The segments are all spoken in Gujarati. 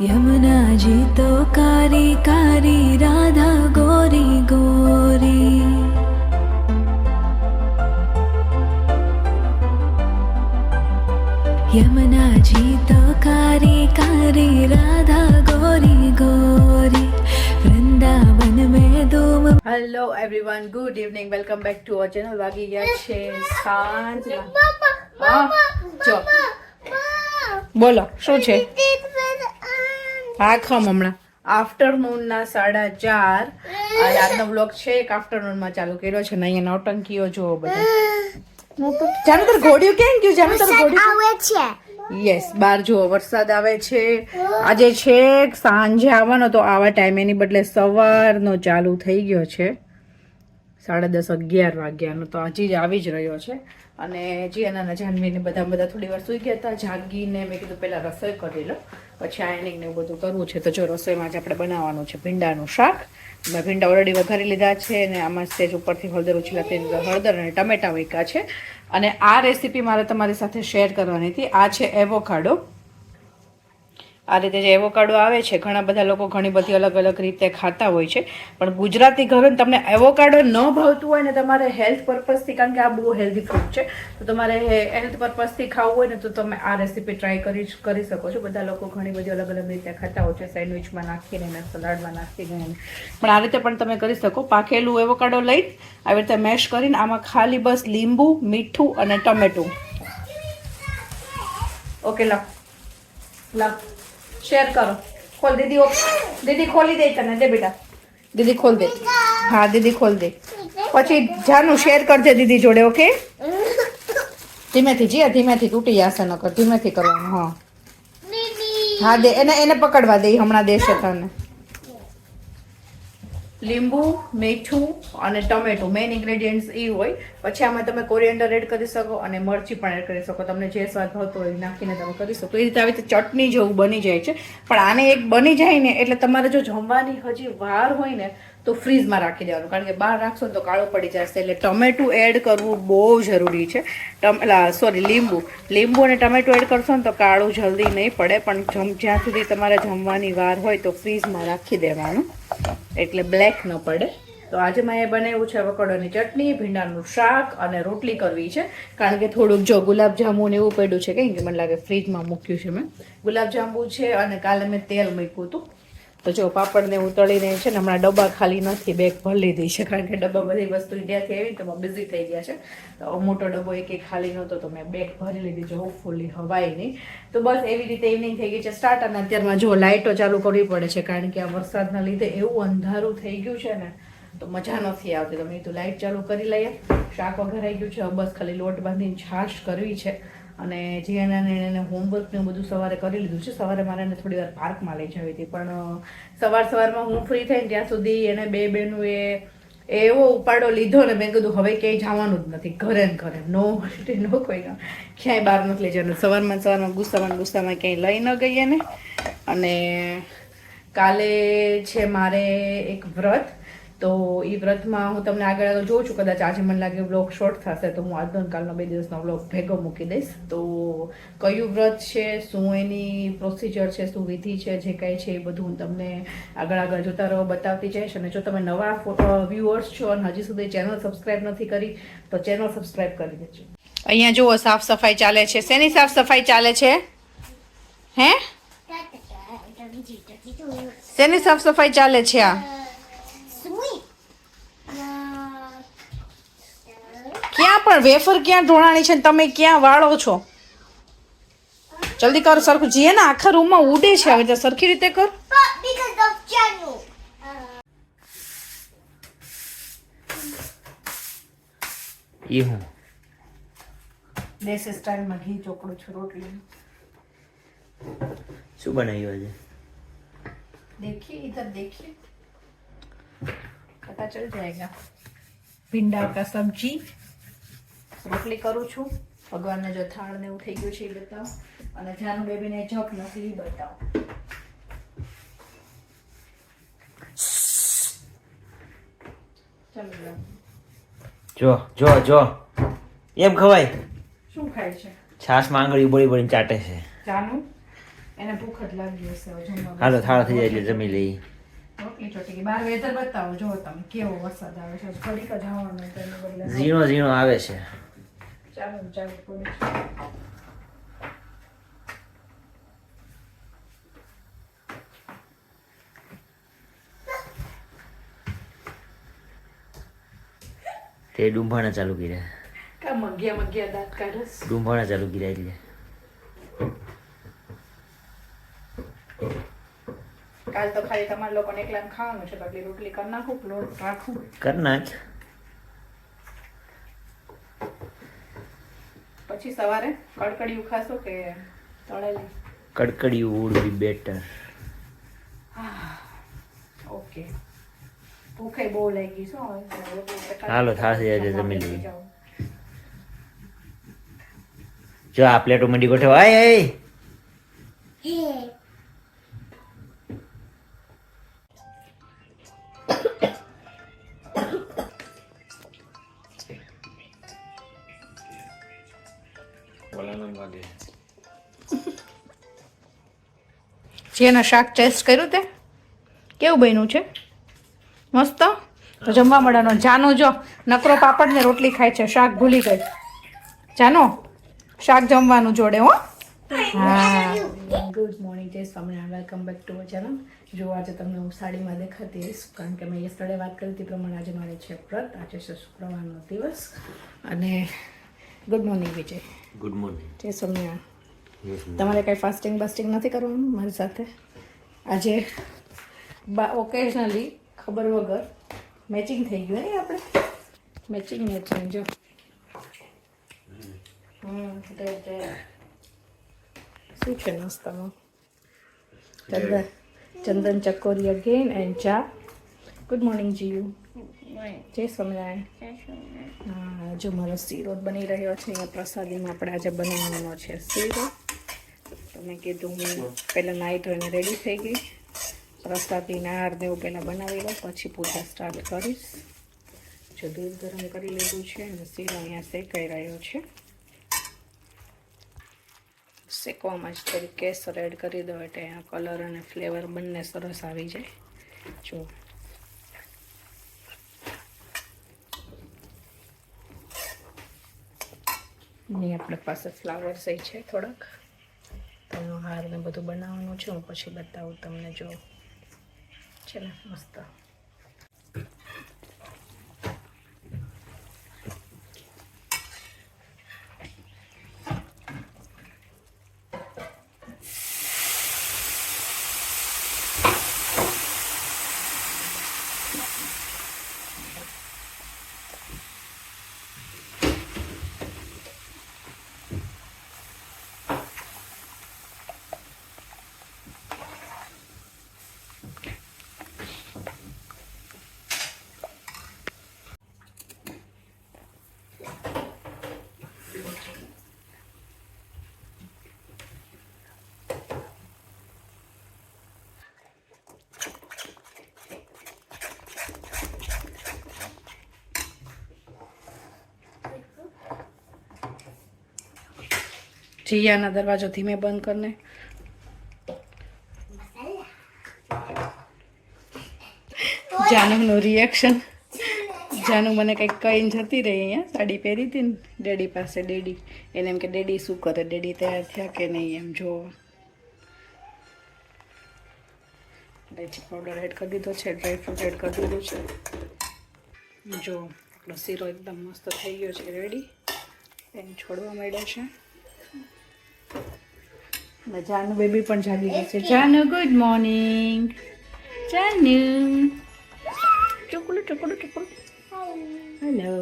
યમુનાજી તો કારી કારી રાધા ગોરી ગોરી યમુનાજી તો કારી કારી રાધા ગોરી ગોરી વૃંદાવન મેં ધૂમ hello everyone good evening welcome back to our channel વાગી ગયા છે સાંજ જો બોલો શું છે? હા ખમ હમણાં આફ્ટરનૂનના સાડા ચાર. આજનો બ્લોગ છે એક આફ્ટરનૂનમાં ચાલુ કર્યો છે ને અહીંયા નૌટંકીઓ જુઓ બધા. જાણે તાર ઘોડિયું કેમ ગયું? જાણે તાર ઘોડ્યું આવે છે. યસ બાર જુઓ વરસાદ આવે છે. આજે છે સાંજે આવવાનો તો આવા ટાઈમે એની બદલે સવારનો ચાલુ થઈ ગયો છે. સાડા દસ અગિયાર વાગ્યાનો તો હજી જ આવી જ રહ્યો છે. અને જીયાના જાનવીને બધા બધા થોડી વાર સૂઈ ગયા હતા. જાગીને મેં કીધું પહેલાં રસોઈ કરી લો પછી આયનિંગ ને બધું કરવું છે. તો જો રસોઈમાં જ આપણે બનાવવાનું છે ભીંડાનું શાક. મેં ભીંડા ઓલરેડી વઘારી લીધા છે અને આમાં સ્ટેજ ઉપરથી હળદર ઉછીલા તેલ, હળદર અને ટમેટા વૈકા છે. અને આ રેસીપી મારે તમારી સાથે શેર કરવાની હતી. આ છે એવોકાડો આ રીતે જે એવોકાડો આવે છે, ઘણા બધા લોકો ઘણી બધી અલગ અલગ રીતે ખાતા હોય છે. પણ ગુજરાતી ઘરે તમને એવોકાડો ન ભાવતું હોય ને તમારે હેલ્થ પર્પઝથી કારણ કે આ બહુ હેલ્ધી ફૂડ છે, તો તમારે હેલ્થ પર્પઝથી ખાવું હોય ને તો તમે આ રેસીપી ટ્રાય કરી કરી શકો છો. બધા લોકો ઘણી બધી અલગ અલગ રીતે ખાતા હોય છે સેન્ડવિચમાં નાખીને, ને સલાડમાં નાખીને પણ આ રીતે પણ તમે કરી શકો. પાકેલું એવોકાડો લઈ, આવી રીતે મેશ કરીને, આમાં ખાલી બસ લીંબુ, મીઠું અને ટમેટું. ઓકે લખ લાવ. શેર કરો ખોલ દીદી દીદી ખોલી દે તને દે બેટા દીદી ખોલ દે હા દીદી ખોલ દે પછી જાનું શેર કરજે દીદી જોડે ઓકે ધીમેથી જીયા ધીમેથી તૂટી જશે નકર ધીમેથી કરવાનું હા હા દે એને એને પકડવા દે હમણાં દેશે તને લીંબુ, મીઠું અને ટમેટું મેઇન ઇન્ગ્રેડિયન્ટ્સ એ હોય. પછી આમાં તમે કોરિએન્ડર એડ કરી શકો અને મરચી પણ એડ કરી શકો. તમને જે સ્વાદ ભાવતો હોય નાખીને તમે કરી શકો. એ રીતે આવી રીતે ચટણી જેવું બની જાય છે. પણ આને એક બની જાય ને એટલે તમારે જો જમવાની હજી વાર હોય ને તો ફ્રીઝમાં રાખી દેવાનું. કારણ કે બહાર રાખશો તો કાળો પડી જશે. એટલે ટમેટું એડ કરવું બહુ જરૂરી છે. સોરી લીંબુ. લીંબુ અને ટમેટું એડ કરશો ને તો કાળું જલ્દી નહીં પડે. પણ જમ, જ્યાં સુધી તમારે જમવાની વાર હોય તો ફ્રીઝમાં રાખી દેવાનું. એટલે બ્લેક ન પડે. તો આજે મેં બનાવ્યું છે વકડોની ચટણી, ભીંડાનું શાક અને રોટલી કરવી છે. કારણ કે થોડુંક જો ગુલાબજાંબુ ને એવું પડ્યું છે કંઈ કે મને લાગે ફ્રીજમાં મૂક્યું છે મેં. ગુલાબજાંબુ છે અને કાલે મેં તેલ મૂક્યું હતું. તો જો પાપડને હું તળીને છે ને હમણાં ડબ્બા ખાલી નથી બેગ ભરી લીધી છે, કારણ કે ડબ્બા બધી વસ્તુ ઇન્ડિયાથી આવી તો બિઝી થઈ ગયા છે. તો મોટો ડબ્બો એક એક ખાલી નહોતો, તો મેં બેગ ભરી લીધી છે હોપફુલી હવાય નહીં. તો બસ એવી રીતે ઇવનિંગ થઈ ગઈ છે સ્ટાર્ટ અને અત્યારમાં જો લાઇટો ચાલુ કરવી પડે છે, કારણ કે આ વરસાદના લીધે એવું અંધારું થઈ ગયું છે ને, તો મજા નથી આવતી. તો મેં લાઇટ ચાલુ કરી લઈએ. શાક વઘારાઈ ગયું છે, બસ ખાલી લોટ બાંધીને છાશ કરવી છે. અને જીયાનાને એને હોમવર્ક ને બધું સવારે કરી લીધું છે. સવારે મારે એને થોડી વાર પાર્કમાં લઈ જવી હતી. પણ સવાર સવારમાં હું ફ્રી થઈને ત્યાં સુધી એને બે બેનું એ એવો ઉપાડો લીધો ને મેં કીધું, હવે ક્યાંય જવાનું જ નથી. ઘરે ને ઘરે. નો હોલિડે નો કોઈ ક્યાંય બહાર નથી લઈ જવાનું. સવારમાં સવારમાં ગુસ્સામાં ગુસ્સામાં ક્યાંય લઈ ન ગઈએ ને અને કાલે છે મારે એક વ્રત. તો એ વ્રતમાં હું તમને આગળ આગળ જોઉં છું કદાચ આજે મને લાગે બ્લોગ શોર્ટ થશે તો હું આજનો કાલનો બે દિવસનો બ્લોગ ભેગો મૂકી દઈશ. તો કયું વ્રત છે શું એની પ્રોસિજર છે શું વિધિ છે જે કાંઈ છે એ બધું હું તમને આગળ આગળ જોતા રહો બતાવતી જઈશ. અને જો તમે નવા વ્યુઅર્સ છો અને હજી સુધી ચેનલ સબસ્ક્રાઈબ નથી કરી તો ચેનલ સબસ્ક્રાઈબ કરી દેજો. અહીંયા જુઓ સાફ સફાઈ ચાલે છે. શેની સાફ સફાઈ ચાલે છે? હે? શેની સાફ સફાઈ ચાલે છે આ ક્યાં પણ વેફર ક્યાં ઢોળાણી છે ને તમે ક્યાં વાળો છો જલ્દી કર સરખું જીએ ને આખા રૂમમાં ઉડે છે હવે તો સરખી રીતે કર because of Janu. એ હું દેશી સ્ટાઇલમાં ઘી ચોકડું છું રોટલી શું બનાવ્યું આજે देखिए इधर देखिए पता चल जाएगा ભીંડા કા સબ્જી રોટલી કરું છું. ભગવાનને જો થાળ ને એવું થઈ ગયું છે એ બતાવો. અને જાનુ બેબીને જપ નથી એ બતાવો જો જો જો. એમ ખવાય? શું ખાય છે? છાશમાં આંગળી બળી બળીને ચાટે છે. જાનુ? એને ભૂખ જ લાગી હશે હાલો થાળ થઈ જાય એટલે જમી લઈ બહાર વેધર બતાવો જો તમે કેવો વરસાદ આવે છે. ઝીણો ઝીણો આવે છે. ચાલો ચાલો પડે તે ડુંભાણા ચાલુ કર્યા કા મગ્યા મગ્યા દાંત કાઢસ ડુંભાણા ચાલુ કર્યા એટલે કાલ તો ખાલી તમારે લોકોને એકલાને ખાવાનું છે બાકી રોટલી કરી નાખું લોટ રાખું કર નાખ. પછી સવારે કડકડિયું ખાશો કે તળેલી? કડકડિયું વુડ બી બેટર ઓકે. ભૂખે બહુ લાગી છે હાલો, થાશે આજે જમી લઈએ. જો આ પ્લેટો મંડી ગોઠવ. આય આય. જેનો શાક ટેસ્ટ કર્યું તે કેવું બન્યું છે? મસ્ત? તો જમવા મળવાનો જાનો જો નકરો પાપડ ને રોટલી ખાય છે શાક ભૂલી ગઈ. જાનો શાક જમવાનું જોડે હો. હા. ગુડ મોર્નિંગ જય Swaminarayan. Welcome back to channel જો આજે તમને હું સાડીમાં દેખાતી હઈશ કારણ કે મેં યસ્ટરડે વાત કરી હતી પ્રમાણે આજે મારે છે વ્રત. આજે છે શુક્રવારનો દિવસ. અને good morning Vijay. Good morning જય સ્વામિનારાયણ તમારે કાંઈ ફાસ્ટિંગ બાસ્ટિંગ નથી કરવાનું મારી સાથે? આજે બા ઓકેઝનલી ખબર વગર મેચિંગ થઈ ગયું ને આપણે? મેચિંગ મેચિંગ જો. શું છે નાસ્તામાં ચંદન ચંદન ચકોરી અગેન એન્ડ ચા. ગુડ મોર્નિંગ જીયુ. જય સ્વામિનારાયણ. હા જો મારો શીરો બની રહ્યો છે અહીંયા પ્રસાદીમાં આપણે આજે બનાવવાનો છે શીરો. તમે કીધું હું પહેલાં નાહી ધોઈને રેડી થઈ ગઈ. પ્રસાદી નાર ને પહેલાં બનાવી લો પછી પૂજા સ્ટાર્ટ કરીશ. જો દૂધ ગરમ કરી લીધું છે અને શીરો અહીંયા શેકાઈ રહ્યો છે. શેકવામાં જ થોડી કેસર એડ કરી દો એટલે કલર અને ફ્લેવર બંને સરસ આવી જાય. જો અહીં આપણે પાસે ફ્લાવર્સ એ છે થોડાક. તેનો હાર ને બધું બનાવવાનું છે, હું પછી બતાવું તમને જો. છે ને મસ્ત. જીયાના દરવાજો ધીમે બંધ કરને. જાનુનું રિએક્શન જાનુ મને કંઈક કહીને જતી રહી અહીંયા. સાડી પહેરી હતી ને, ડેડી પાસે ડેડી. એને એમ કે, ડેડી, શું કરે? ડેડી તૈયાર થયા કે નહીં એમ જો ઇલાયચી પાવડર એડ કરી દીધો છે ડ્રાય ફ્રૂટ એડ કરી દીધું છે. જો, આપણો શીરો એકદમ મસ્ત થઈ ગયો છે રેડી એને છોડવા માંડ્યો છે. જાનુ બેબી પણ જાગી ગઈ છે. જાનુ ગુડ મોર્નિંગ જાનુ. ટુકડું ટુકડું ટુકડું હેલો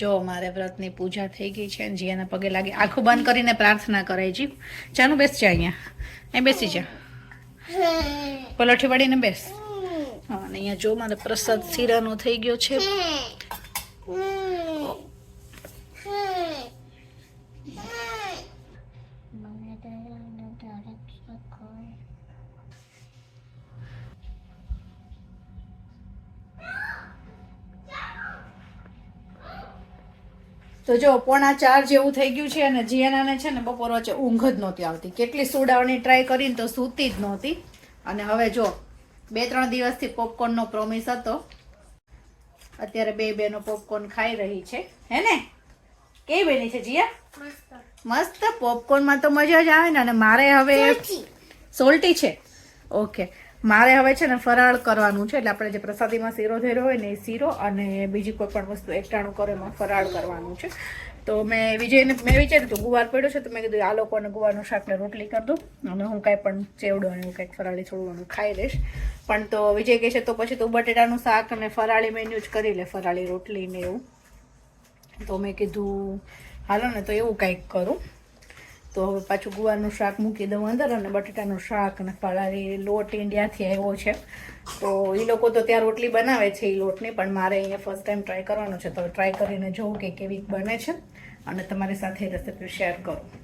જો મારે વ્રતની પૂજા થઈ ગઈ છે અને જીયાના પગે લાગી આંખો બંધ કરીને પ્રાર્થના કરે જી ચાનું બેસ જા અહીંયા. એ બેસી જા. પલોઠી વાળીને બેસ. હા અને અહીંયા જો મારે પ્રસાદ શીરાનો થઈ ગયો છે. તો જો પોણા ચાર જેવું થઈ ગયું છે અને જીયાનાને છે ને બપોર વચ્ચે ઊંઘ જ નહોતી આવતી. કેટલી સુડાવવાની ટ્રાય કરીને તો સૂતી જ નહોતી. અને હવે જો બે ત્રણ દિવસથી પોપકોર્નનો પ્રોમિસ હતો. અત્યારે બે બેનો પોપકોર્ન ખાઈ રહી છે. હે ને? કેવી બની છે જીયા? મસ્ત. પોપકોર્નમાં તો મજા જ આવે ને અને મારે હવે સોલ્ટી છે. ઓકે મારે હવે છે ને ફરાળ કરવાનું છે, એટલે આપણે જે પ્રસાદીમાં શીરો ધર્યો હોય ને એ શીરો અને બીજી કોઈ પણ વસ્તુ એકટાણું કરે એમાં ફરાળ કરવાનું છે. તો મેં વિજયને મેં વિચાર્યું હતું, ગુવાર પડ્યો છે, તો મેં કીધું, આ લોકોને ગુવારનું શાક ને રોટલી કરી દઉં અને હું કાંઈ પણ ચેવડો અને એવું કાંઈક ફરાળી થોડું ખાઈ લઈશ. પણ તો વિજય કહે છે, તો પછી તું બટેટાનું શાક અને ફરાળી મેન્યુ જ કરી લે, ફરાળી રોટલી ને એવું. તો મેં કીધું, હાલો ને, તો એવું કંઈક કરું. તો હવે પાછું ગુવારનું શાક મૂકી દઉં અંદર અને બટેટાનું શાક અને ફરાળી લોટ ઇન્ડિયાથી આવ્યો છે. તો એ લોકો તો ત્યાં રોટલી બનાવે છે એ લોટની, પણ મારે અહીંયા ફર્સ્ટ ટાઈમ ટ્રાય કરવાનો છે. તો ટ્રાય કરીને જોઉં કે કેવી બને છે. અને તમારી સાથે રેસિપી શેર કરું.